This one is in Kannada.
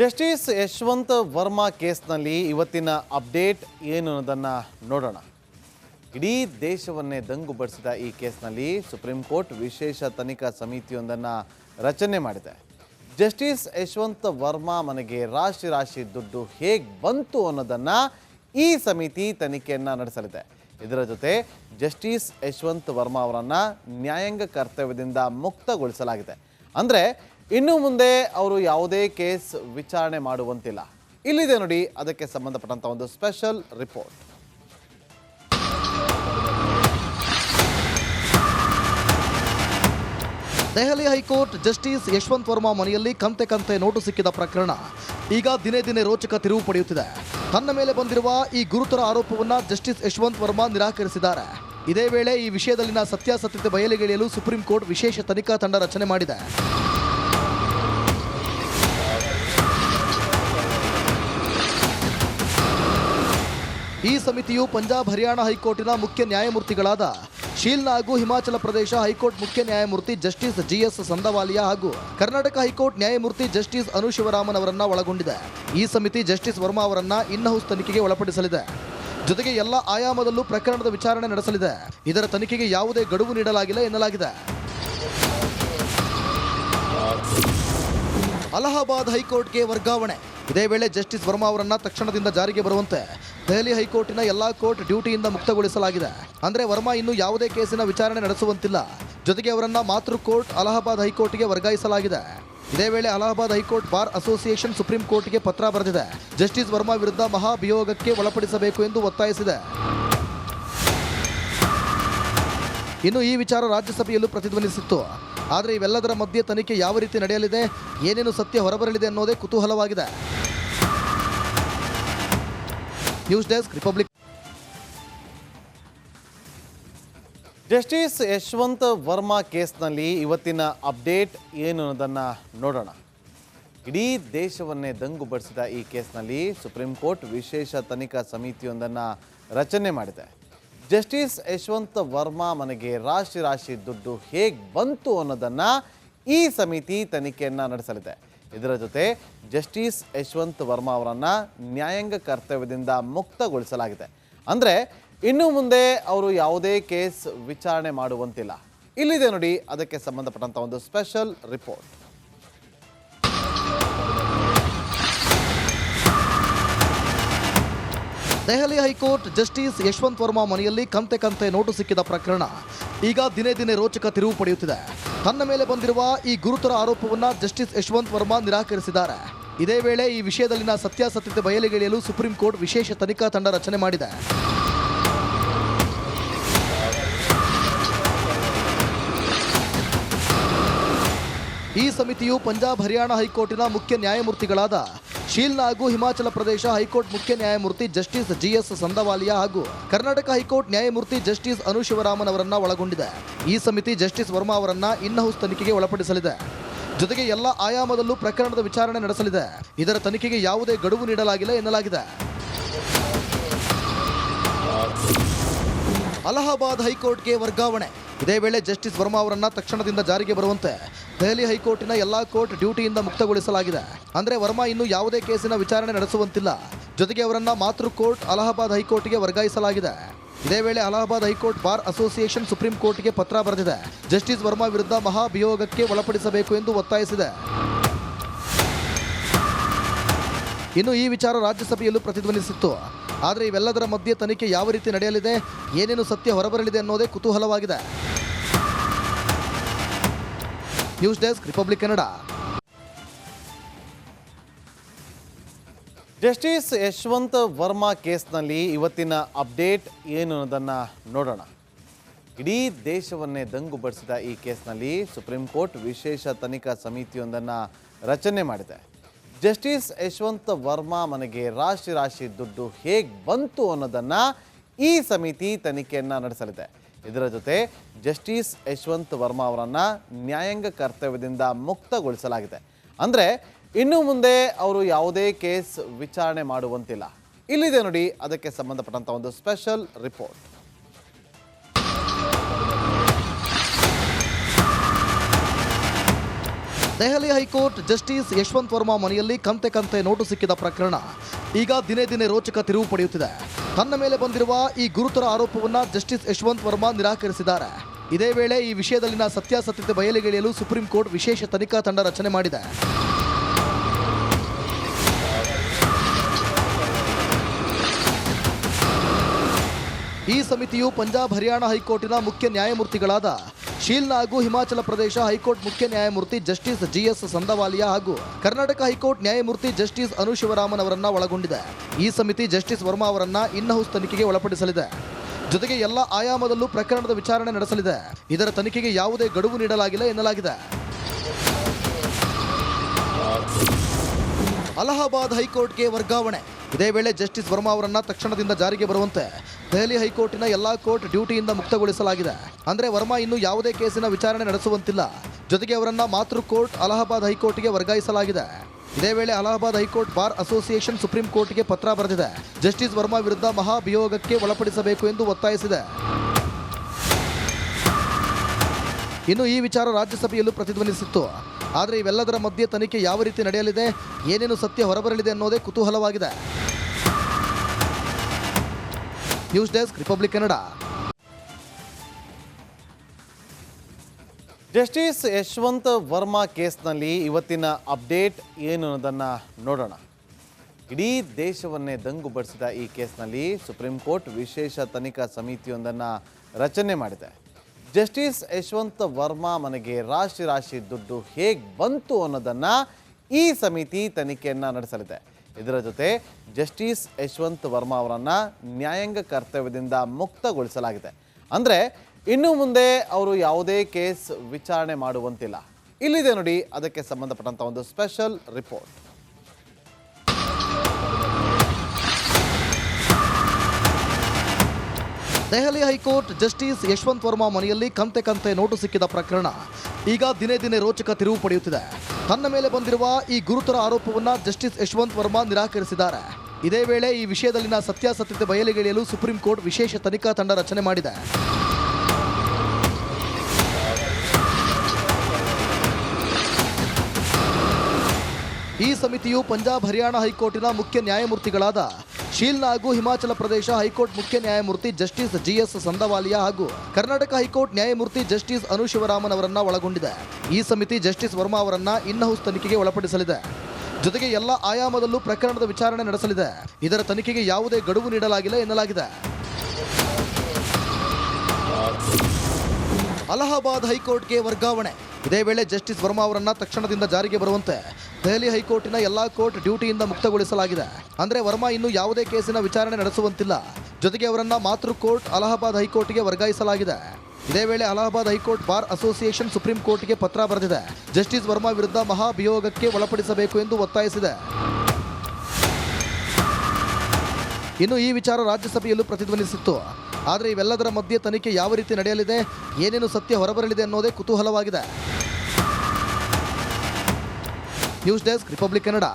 ಜಸ್ಟಿಸ್ ಯಶವಂತ್ ವರ್ಮಾ ಕೇಸ್ನಲ್ಲಿ ಇವತ್ತಿನ ಅಪ್ಡೇಟ್ ಏನು ಅನ್ನೋದನ್ನು ನೋಡೋಣ. ಇಡೀ ದೇಶವನ್ನೇ ದಂಗು ಬಡಿಸಿದ ಈ ಕೇಸ್ನಲ್ಲಿ ಸುಪ್ರೀಂ ಕೋರ್ಟ್ ವಿಶೇಷ ತನಿಖಾ ಸಮಿತಿಯೊಂದನ್ನು ರಚನೆ ಮಾಡಿದೆ. ಜಸ್ಟಿಸ್ ಯಶವಂತ್ ವರ್ಮಾ ಮನೆಗೆ ರಾಶಿ ರಾಶಿ ದುಡ್ಡು ಹೇಗೆ ಬಂತು ಅನ್ನೋದನ್ನು ಈ ಸಮಿತಿ ತನಿಖೆಯನ್ನು ನಡೆಸಲಿದೆ. ಇದರ ಜೊತೆ ಜಸ್ಟಿಸ್ ಯಶವಂತ್ ವರ್ಮಾ ಅವರನ್ನು ನ್ಯಾಯಾಂಗ ಕರ್ತವ್ಯದಿಂದ ಮುಕ್ತಗೊಳಿಸಲಾಗಿದೆ. ಅಂದರೆ ಇನ್ನು ಮುಂದೆ ಅವರು ಯಾವುದೇ ಕೇಸ್ ವಿಚಾರಣೆ ಮಾಡುವಂತಿಲ್ಲ. ಇಲ್ಲಿದೆ ನೋಡಿ, ಅದಕ್ಕೆ ಸಂಬಂಧಪಟ್ಟಂಥ ಒಂದು special report. Delhi high court justice Yashwant Varma ಮನೆಯಲ್ಲಿ ಕಂತೆ ಕಂತೆ ನೋಟು ಸಿಕ್ಕಿದ ಪ್ರಕರಣ ಈಗ ದಿನೇ ದಿನೇ ರೋಚಕ ತಿರುವು ಪಡೆಯುತ್ತಿದೆ. ತನ್ನ ಮೇಲೆ ಬಂದಿರುವ ಈ ಗುರುತರ ಆರೋಪವನ್ನು ಜಸ್ಟಿಸ್ ಯಶವಂತ್ ವರ್ಮಾ ನಿರಾಕರಿಸಿದ್ದಾರೆ. ಇದೇ ವೇಳೆ ಈ ವಿಷಯದಲ್ಲಿನ ಸತ್ಯಾಸತ್ಯತೆ ಬಯಲಿಗೆಳೆಯಲು ಸುಪ್ರೀಂ ಕೋರ್ಟ್ ವಿಶೇಷ ತನಿಖಾ ತಂಡ ರಚನೆ ಮಾಡಿದೆ. ಈ ಸಮಿತಿಯು ಪಂಜಾಬ್, ಹರಿಯಾಣ ಹೈಕೋರ್ಟಿನ ಮುಖ್ಯ ನ್ಯಾಯಮೂರ್ತಿಗಳಾದ ಶೀಲ್ನಾ ಹಾಗೂ ಹಿಮಾಚಲ ಪ್ರದೇಶ ಹೈಕೋರ್ಟ್ ಮುಖ್ಯ ನ್ಯಾಯಮೂರ್ತಿ ಜಸ್ಟಿಸ್ ಜಿಎಸ್ ಸಂದವಾಲಿಯಾ ಹಾಗೂ ಕರ್ನಾಟಕ ಹೈಕೋರ್ಟ್ ನ್ಯಾಯಮೂರ್ತಿ ಜಸ್ಟಿಸ್ ಅನು ಶಿವರಾಮನ್ ಅವರನ್ನ ಒಳಗೊಂಡಿದೆ. ಈ ಸಮಿತಿ ಜಸ್ಟಿಸ್ ವರ್ಮಾ ಅವರನ್ನ ಇನ್ ಹೌಸ್ ತನಿಖೆಗೆ ಒಳಪಡಿಸಲಿದೆ. ಜೊತೆಗೆ ಎಲ್ಲ ಆಯಾಮದಲ್ಲೂ ಪ್ರಕರಣದ ವಿಚಾರಣೆ ನಡೆಸಲಿದೆ. ಇದರ ತನಿಖೆಗೆ ಯಾವುದೇ ಗಡುವು ನೀಡಲಾಗಿಲ್ಲ ಎನ್ನಲಾಗಿದೆ. ಅಲಹಾಬಾದ್ ಹೈಕೋರ್ಟ್ಗೆ ವರ್ಗಾವಣೆ. ಇದೇ ವೇಳೆ ಜಸ್ಟಿಸ್ ವರ್ಮಾ ಅವರನ್ನ ತಕ್ಷಣದಿಂದ ಜಾರಿಗೆ ಬರುವಂತೆ ದೆಹಲಿ ಹೈಕೋರ್ಟಿನ ಎಲ್ಲಾ ಕೋರ್ಟ್ ಡ್ಯೂಟಿಯಿಂದ ಮುಕ್ತಗೊಳಿಸಲಾಗಿದೆ. ಅಂದ್ರೆ ವರ್ಮಾ ಇನ್ನು ಯಾವುದೇ ಕೇಸಿನ ವಿಚಾರಣೆ ನಡೆಸುವಂತಿಲ್ಲ. ಜೊತೆಗೆ ಅವರನ್ನ ಮಾತೃ ಕೋರ್ಟ್ ಅಲಹಾಬಾದ್ ಹೈಕೋರ್ಟ್ಗೆ ವರ್ಗಾಯಿಸಲಾಗಿದೆ. ಇದೇ ವೇಳೆ Allahabad high court bar association supreme ಕೋರ್ಟ್ಗೆ ಪತ್ರ ಬರೆದಿದೆ. ಜಸ್ಟಿಸ್ ವರ್ಮಾ ವಿರುದ್ಧ ಮಹಾಭಿಯೋಗಕ್ಕೆ ಒಳಪಡಿಸಬೇಕು ಎಂದು ಒತ್ತಾಯಿಸಿದೆ. ಇನ್ನು ಈ ವಿಚಾರ ರಾಜ್ಯಸಭೆಯಲ್ಲೂ ಪ್ರತಿಧ್ವನಿಸಿತ್ತು. ಆದರೆ ಇವೆಲ್ಲದರ ಮಧ್ಯೆ ತನಿಖೆ ಯಾವ ರೀತಿ ನಡೆಯಲಿದೆ, ಏನೇನು ಸತ್ಯ ಹೊರಬರಲಿದೆ ಅನ್ನೋದೇ ಕುತೂಹಲವಾಗಿದೆ. News desk republic justice Yashwant Varma ಕೇಸ್ನಲ್ಲಿ ಇವತ್ತಿನ ಅಪ್ಡೇಟ್ ಏನು ಅನ್ನೋದನ್ನು ನೋಡೋಣ. ಇಡೀ ದೇಶವನ್ನೇ ದಂಗು ಬಡಿಸಿದ ಈ ಕೇಸ್ನಲ್ಲಿ ಸುಪ್ರೀಂ ಕೋರ್ಟ್ ವಿಶೇಷ ತನಿಖಾ ಸಮಿತಿಯೊಂದನ್ನು ರಚನೆ ಮಾಡಿದೆ. ಜಸ್ಟಿಸ್ ಯಶವಂತ್ ವರ್ಮಾ ಮನೆಗೆ ರಾಶಿ ರಾಶಿ ದುಡ್ಡು ಹೇಗೆ ಬಂತು ಅನ್ನೋದನ್ನು ಈ ಸಮಿತಿ ತನಿಖೆಯನ್ನು ನಡೆಸಲಿದೆ. ಇದರ ಜೊತೆ ಜಸ್ಟಿಸ್ ಯಶವಂತ್ ವರ್ಮಾ ಅವರನ್ನು ನ್ಯಾಯಾಂಗ ಕರ್ತವ್ಯದಿಂದ ಮುಕ್ತಗೊಳಿಸಲಾಗಿದೆ. ಅಂದರೆ ಇನ್ನು ಮುಂದೆ ಅವರು ಯಾವುದೇ ಕೇಸ್ ವಿಚಾರಣೆ ಮಾಡುವಂತಿಲ್ಲ. ಇಲ್ಲಿದೆ ನೋಡಿ ಅದಕ್ಕೆ ಸಂಬಂಧಪಟ್ಟಂಥ ಒಂದು special report. Delhi high court justice Yashwant Varma ಮನೆಯಲ್ಲಿ ಕಂತೆ ಕಂತೆ ನೋಟು ಸಿಕ್ಕಿದ ಪ್ರಕರಣ. ಈಗ ದಿನೇ ದಿನೇ ರೋಚಕ ತಿರುವು ಪಡೆಯುತ್ತಿದೆ. ತನ್ನ ಮೇಲೆ ಬಂದಿರುವ ಈ ಗುರುತರ ಆರೋಪವನ್ನು ಜಸ್ಟಿಸ್ ಯಶವಂತ್ ವರ್ಮಾ ನಿರಾಕರಿಸಿದ್ದಾರೆ. ಇದೇ ವೇಳೆ ಈ ವಿಷಯದಲ್ಲಿನ ಸತ್ಯಾಸತ್ಯತೆ ಬಯಲಿಗೆಳೆಯಲು ಸುಪ್ರೀಂ ಕೋರ್ಟ್ ವಿಶೇಷ ತನಿಖಾ ತಂಡ ರಚನೆ ಮಾಡಿದೆ. ಈ ಸಮಿತಿಯು ಪಂಜಾಬ್ ಹರಿಯಾಣ ಹೈಕೋರ್ಟಿನ ಮುಖ್ಯ ನ್ಯಾಯಮೂರ್ತಿಗಳಾದ ಶೀಲ್ನ ಹಾಗೂ ಹಿಮಾಚಲ ಪ್ರದೇಶ ಹೈಕೋರ್ಟ್ ಮುಖ್ಯ ನ್ಯಾಯಮೂರ್ತಿ ಜಸ್ಟಿಸ್ ಜಿಎಸ್ ಸಂದವಾಲಿಯಾ ಹಾಗೂ ಕರ್ನಾಟಕ ಹೈಕೋರ್ಟ್ ನ್ಯಾಯಮೂರ್ತಿ ಜಸ್ಟಿಸ್ ಅನು ಶಿವರಾಮನ್ ಅವರನ್ನ ಒಳಗೊಂಡಿದೆ. ಈ ಸಮಿತಿ ಜಸ್ಟಿಸ್ ವರ್ಮಾ ಅವರನ್ನ ಇನ್ ಹೌಸ್ ತನಿಖೆಗೆ ಒಳಪಡಿಸಲಿದೆ. ಜೊತೆಗೆ ಎಲ್ಲ ಆಯಾಮದಲ್ಲೂ ಪ್ರಕರಣದ ವಿಚಾರಣೆ ನಡೆಸಲಿದೆ. ಇದರ ತನಿಖೆಗೆ ಯಾವುದೇ ಗಡುವು ನೀಡಲಾಗಿಲ್ಲ ಎನ್ನಲಾಗಿದೆ. ಅಲಹಾಬಾದ್ ಹೈಕೋರ್ಟ್ಗೆ ವರ್ಗಾವಣೆ. ಇದೇ ವೇಳೆ ಜಸ್ಟಿಸ್ ವರ್ಮಾ ಅವರನ್ನ ತಕ್ಷಣದಿಂದ ಜಾರಿಗೆ ಬರುವಂತೆ ದೆಹಲಿ ಹೈಕೋರ್ಟಿನ ಎಲ್ಲಾ ಕೋರ್ಟ್ ಡ್ಯೂಟಿಯಿಂದ ಮುಕ್ತಗೊಳಿಸಲಾಗಿದೆ. ಅಂದ್ರೆ ವರ್ಮಾ ಇನ್ನು ಯಾವುದೇ ಕೇಸಿನ ವಿಚಾರಣೆ ನಡೆಸುವಂತಿಲ್ಲ. ಜೊತೆಗೆ ಅವರನ್ನ ಮಾತೃ ಕೋರ್ಟ್, ಅಲಹಾಬಾದ್ ಹೈಕೋರ್ಟ್ಗೆ ವರ್ಗಾಯಿಸಲಾಗಿದೆ. ಇದೇ ವೇಳೆ Allahabad high court bar association supreme ಕೋರ್ಟ್ಗೆ ಪತ್ರ ಬರೆದಿದೆ. ಜಸ್ಟಿಸ್ ವರ್ಮಾ ವಿರುದ್ಧ ಮಹಾಭಿಯೋಗಕ್ಕೆ ಒಳಪಡಿಸಬೇಕು ಎಂದು ಒತ್ತಾಯಿಸಿದೆ. ಇನ್ನು ಈ ವಿಚಾರ ರಾಜ್ಯಸಭೆಯಲ್ಲೂ ಪ್ರತಿಧ್ವನಿಸಿತ್ತು. ಆದರೆ ಇವೆಲ್ಲದರ ಮಧ್ಯೆ ತನಿಖೆ ಯಾವ ರೀತಿ ನಡೆಯಲಿದೆ, ಏನೇನು ಸತ್ಯ ಹೊರಬರಲಿದೆ ಅನ್ನೋದೇ ಕುತೂಹಲವಾಗಿದೆ. News desk, republic Kannada. Justice Yashwant Varma ಕೇಸ್ನಲ್ಲಿ ಇವತ್ತಿನ ಅಪ್ಡೇಟ್ ಏನು ಅನ್ನೋದನ್ನು ನೋಡೋಣ. ಇಡೀ ದೇಶವನ್ನೇ ದಂಗು ಬಡಿಸಿದ ಈ ಕೇಸ್ನಲ್ಲಿ ಸುಪ್ರೀಂ ಕೋರ್ಟ್ ವಿಶೇಷ ತನಿಖಾ ಸಮಿತಿಯೊಂದನ್ನು ರಚನೆ ಮಾಡಿದೆ. ಜಸ್ಟಿಸ್ ಯಶವಂತ್ ವರ್ಮಾ ಮನೆಗೆ ರಾಶಿ ರಾಶಿ ದುಡ್ಡು ಹೇಗೆ ಬಂತು ಅನ್ನೋದನ್ನು ಈ ಸಮಿತಿ ತನಿಖೆಯನ್ನು ನಡೆಸಲಿದೆ. ಇದರ ಜೊತೆ ಜಸ್ಟಿಸ್ ಯಶವಂತ್ ವರ್ಮಾ ಅವರನ್ನು ನ್ಯಾಯಾಂಗ ಕರ್ತವ್ಯದಿಂದ ಮುಕ್ತಗೊಳಿಸಲಾಗಿದೆ. ಅಂದರೆ ಇನ್ನು ಮುಂದೆ ಅವರು ಯಾವುದೇ ಕೇಸ್ ವಿಚಾರಣೆ ಮಾಡುವಂತಿಲ್ಲ. ಇಲ್ಲಿದೆ ನೋಡಿ, ಅದಕ್ಕೆ ಸಂಬಂಧಪಟ್ಟಂಥ ಒಂದು special report Delhi high court justice Yashwant Varma ಮನೆಯಲ್ಲಿ ಕಂತೆ ಕಂತೆ ನೋಟು ಸಿಕ್ಕಿದ ಪ್ರಕರಣ ಈಗ ದಿನೇ ದಿನೇ ರೋಚಕ ತಿರುವು ಪಡೆಯುತ್ತಿದೆ. ತನ್ನ ಮೇಲೆ ಬಂದಿರುವ ಈ ಗುರುತರ ಆರೋಪವನ್ನು ಜಸ್ಟಿಸ್ ಯಶವಂತ್ ವರ್ಮಾ ನಿರಾಕರಿಸಿದ್ದಾರೆ. ಇದೇ ವೇಳೆ ಈ ವಿಷಯದಲ್ಲಿನ ಸತ್ಯಾಸತ್ಯತೆ ಬಯಲಿಗೆಳೆಯಲು ಸುಪ್ರೀಂ ಕೋರ್ಟ್ ವಿಶೇಷ ತನಿಖಾ ತಂಡ ರಚನೆ ಮಾಡಿದೆ. ಈ ಸಮಿತಿಯು ಪಂಜಾಬ್, ಹರಿಯಾಣ ಹೈಕೋರ್ಟಿನ ಮುಖ್ಯ ನ್ಯಾಯಮೂರ್ತಿಗಳಾದ ಶೀಲ್ನಾ ಹಾಗೂ ಹಿಮಾಚಲ ಪ್ರದೇಶ ಹೈಕೋರ್ಟ್ ಮುಖ್ಯ ನ್ಯಾಯಮೂರ್ತಿ ಜಸ್ಟಿಸ್ ಜಿಎಸ್ ಸಂದವಾಲಿಯಾ ಹಾಗೂ ಕರ್ನಾಟಕ ಹೈಕೋರ್ಟ್ ನ್ಯಾಯಮೂರ್ತಿ ಜಸ್ಟಿಸ್ ಅನುಶಿವರಾಮನ್ ಅವರನ್ನ ಒಳಗೊಂಡಿದೆ. ಈ ಸಮಿತಿ ಜಸ್ಟಿಸ್ ವರ್ಮಾ ಅವರನ್ನ ಇನ್ ಹೌಸ್ ತನಿಖೆಗೆ ಒಳಪಡಿಸಲಿದೆ. ಜೊತೆಗೆ ಎಲ್ಲ ಆಯಾಮದಲ್ಲೂ ಪ್ರಕರಣದ ವಿಚಾರಣೆ ನಡೆಸಲಿದೆ. ಇದರ ತನಿಖೆಗೆ ಯಾವುದೇ ಗಡುವು ನೀಡಲಾಗಿಲ್ಲ ಎನ್ನಲಾಗಿದೆ. ಅಲಹಾಬಾದ್ ಹೈಕೋರ್ಟ್ಗೆ ವರ್ಗಾವಣೆ. ಇದೇ ವೇಳೆ ಜಸ್ಟಿಸ್ ವರ್ಮಾ ಅವರನ್ನ ತಕ್ಷಣದಿಂದ ಜಾರಿಗೆ ಬರುವಂತೆ ದೆಹಲಿ ಹೈಕೋರ್ಟಿನ ಎಲ್ಲಾ ಕೋರ್ಟ್ ಡ್ಯೂಟಿಯಿಂದ ಮುಕ್ತಗೊಳಿಸಲಾಗಿದೆ. ಅಂದ್ರೆ ವರ್ಮಾ ಇನ್ನು ಯಾವುದೇ ಕೇಸಿನ ವಿಚಾರಣೆ ನಡೆಸುವಂತಿಲ್ಲ. ಜೊತೆಗೆ ಅವರನ್ನ ಮಾತೃ ಕೋರ್ಟ್ ಅಲಹಾಬಾದ್ ಹೈಕೋರ್ಟ್ಗೆ ವರ್ಗಾಯಿಸಲಾಗಿದೆ. ಇದೇ ವೇಳೆ Allahabad high court bar association supreme ಕೋರ್ಟ್ಗೆ ಪತ್ರ ಬರೆದಿದೆ. ಜಸ್ಟಿಸ್ ವರ್ಮಾ ವಿರುದ್ಧ ಮಹಾಭಿಯೋಗಕ್ಕೆ ಒಳಪಡಿಸಬೇಕು ಎಂದು ಒತ್ತಾಯಿಸಿದೆ. ಇನ್ನು ಈ ವಿಚಾರ ರಾಜ್ಯಸಭೆಯಲ್ಲೂ ಪ್ರತಿಧ್ವನಿಸಿತ್ತು. ಆದರೆ ಇವೆಲ್ಲದರ ಮಧ್ಯೆ ತನಿಖೆ ಯಾವ ರೀತಿ ನಡೆಯಲಿದೆ, ಏನೇನು ಸತ್ಯ ಹೊರಬರಲಿದೆ ಅನ್ನೋದೇ ಕುತೂಹಲವಾಗಿದೆ. News desk republic Kannada. Justice Yashwant Varma ಕೇಸ್ನಲ್ಲಿ ಇವತ್ತಿನ ಅಪ್ಡೇಟ್ ಏನು ಅನ್ನೋದನ್ನು ನೋಡೋಣ. ಇಡೀ ದೇಶವನ್ನೇ ದಂಗುಬಡಿಸಿದ ಈ ಕೇಸ್ನಲ್ಲಿ ಸುಪ್ರೀಂ ಕೋರ್ಟ್ ವಿಶೇಷ ತನಿಖಾ ಸಮಿತಿಯೊಂದನ್ನು ರಚನೆ ಮಾಡಿದೆ. ಜಸ್ಟಿಸ್ ಯಶವಂತ್ ವರ್ಮಾ ಮನೆಗೆ ರಾಶಿ ರಾಶಿ ದುಡ್ಡು ಹೇಗೆ ಬಂತು ಅನ್ನೋದನ್ನು ಈ ಸಮಿತಿ ತನಿಖೆಯನ್ನು ನಡೆಸಲಿದೆ. ಇದರ ಜೊತೆ ಜಸ್ಟಿಸ್ ಯಶವಂತ್ ವರ್ಮಾ ಅವರನ್ನು ನ್ಯಾಯಾಂಗ ಕರ್ತವ್ಯದಿಂದ ಮುಕ್ತಗೊಳಿಸಲಾಗಿದೆ. ಅಂದರೆ ಇನ್ನು ಮುಂದೆ ಅವರು ಯಾವುದೇ ಕೇಸ್ ವಿಚಾರಣೆ ಮಾಡುವಂತಿಲ್ಲ. ಇಲ್ಲಿದೆ ನೋಡಿ ಅದಕ್ಕೆ ಸಂಬಂಧಪಟ್ಟಂಥ ಒಂದು special report. Delhi high court justice Yashwant Varma ಮನೆಯಲ್ಲಿ ಕಂತೆ ಕಂತೆ ನೋಟು ಸಿಕ್ಕಿದ ಪ್ರಕರಣ ಈಗ ದಿನೇ ದಿನೇ ರೋಚಕ ತಿರುವು ಪಡೆಯುತ್ತಿದೆ. ತನ್ನ ಮೇಲೆ ಬಂದಿರುವ ಈ ಗುರುತರ ಆರೋಪವನ್ನು ಜಸ್ಟಿಸ್ ಯಶವಂತ್ ವರ್ಮಾ ನಿರಾಕರಿಸಿದ್ದಾರೆ. ಇದೇ ವೇಳೆ ಈ ವಿಷಯದಲ್ಲಿನ ಸತ್ಯಾಸತ್ಯತೆ ಬಯಲಿಗೆಳೆಯಲು ಸುಪ್ರೀಂ ಕೋರ್ಟ್ ವಿಶೇಷ ತನಿಖಾ ತಂಡ ರಚನೆ ಮಾಡಿದೆ. ಈ ಸಮಿತಿಯು ಪಂಜಾಬ್ ಹರಿಯಾಣ ಹೈಕೋರ್ಟಿನ ಮುಖ್ಯ ನ್ಯಾಯಮೂರ್ತಿಗಳಾದ ಶೀಲ್ನ ಹಾಗೂ ಹಿಮಾಚಲ ಪ್ರದೇಶ ಹೈಕೋರ್ಟ್ ಮುಖ್ಯ ನ್ಯಾಯಮೂರ್ತಿ ಜಸ್ಟಿಸ್ ಜಿಎಸ್ ಸಂದವಾಲಿಯಾ ಹಾಗೂ ಕರ್ನಾಟಕ ಹೈಕೋರ್ಟ್ ನ್ಯಾಯಮೂರ್ತಿ ಜಸ್ಟಿಸ್ ಅನು ಶಿವರಾಮನ್ ಅವರನ್ನ ಒಳಗೊಂಡಿದೆ. ಈ ಸಮಿತಿ ಜಸ್ಟಿಸ್ ವರ್ಮಾ ಅವರನ್ನ ಇನ್ ಹೌಸ್ ತನಿಖೆಗೆ ಒಳಪಡಿಸಲಿದೆ. ಜೊತೆಗೆ ಎಲ್ಲ ಆಯಾಮದಲ್ಲೂ ಪ್ರಕರಣದ ವಿಚಾರಣೆ ನಡೆಸಲಿದೆ. ಇದರ ತನಿಖೆಗೆ ಯಾವುದೇ ಗಡುವು ನೀಡಲಾಗಿಲ್ಲ ಎನ್ನಲಾಗಿದೆ. ಅಲಹಾಬಾದ್ ಹೈಕೋರ್ಟ್ಗೆ ವರ್ಗಾವಣೆ. ಇದೇ ವೇಳೆ ಜಸ್ಟಿಸ್ ವರ್ಮಾ ಅವರನ್ನ ತಕ್ಷಣದಿಂದ ಜಾರಿಗೆ ಬರುವಂತೆ ದೆಹಲಿ ಹೈಕೋರ್ಟಿನ ಎಲ್ಲಾ ಕೋರ್ಟ್ ಡ್ಯೂಟಿಯಿಂದ ಮುಕ್ತಗೊಳಿಸಲಾಗಿದೆ. ಅಂದ್ರೆ ವರ್ಮಾ ಇನ್ನು ಯಾವುದೇ ಕೇಸಿನ ವಿಚಾರಣೆ ನಡೆಸುವಂತಿಲ್ಲ. ಜೊತೆಗೆ ಅವರನ್ನ ಮಾತೃ ಕೋರ್ಟ್ ಅಲಹಾಬಾದ್ ಹೈಕೋರ್ಟ್ಗೆ ವರ್ಗಾಯಿಸಲಾಗಿದೆ. ಇದೇ ವೇಳೆ Allahabad high court bar association supreme ಕೋರ್ಟ್ಗೆ ಪತ್ರ ಬರೆದಿದೆ. ಜಸ್ಟಿಸ್ ವರ್ಮಾ ವಿರುದ್ಧ ಮಹಾಭಿಯೋಗಕ್ಕೆ ಒಳಪಡಿಸಬೇಕು ಎಂದು ಒತ್ತಾಯಿಸಿದೆ. ಇನ್ನು ಈ ವಿಚಾರ ರಾಜ್ಯಸಭೆಯಲ್ಲೂ ಪ್ರತಿಧ್ವನಿಸಿತ್ತು. ಆದರೆ ಇವೆಲ್ಲದರ ಮಧ್ಯೆ ತನಿಖೆ ಯಾವ ರೀತಿ ನಡೆಯಲಿದೆ, ಏನೇನು ಸತ್ಯ ಹೊರಬರಲಿದೆ ಅನ್ನೋದೇ ಕುತೂಹಲವಾಗಿದೆ. News desk republic Kannada.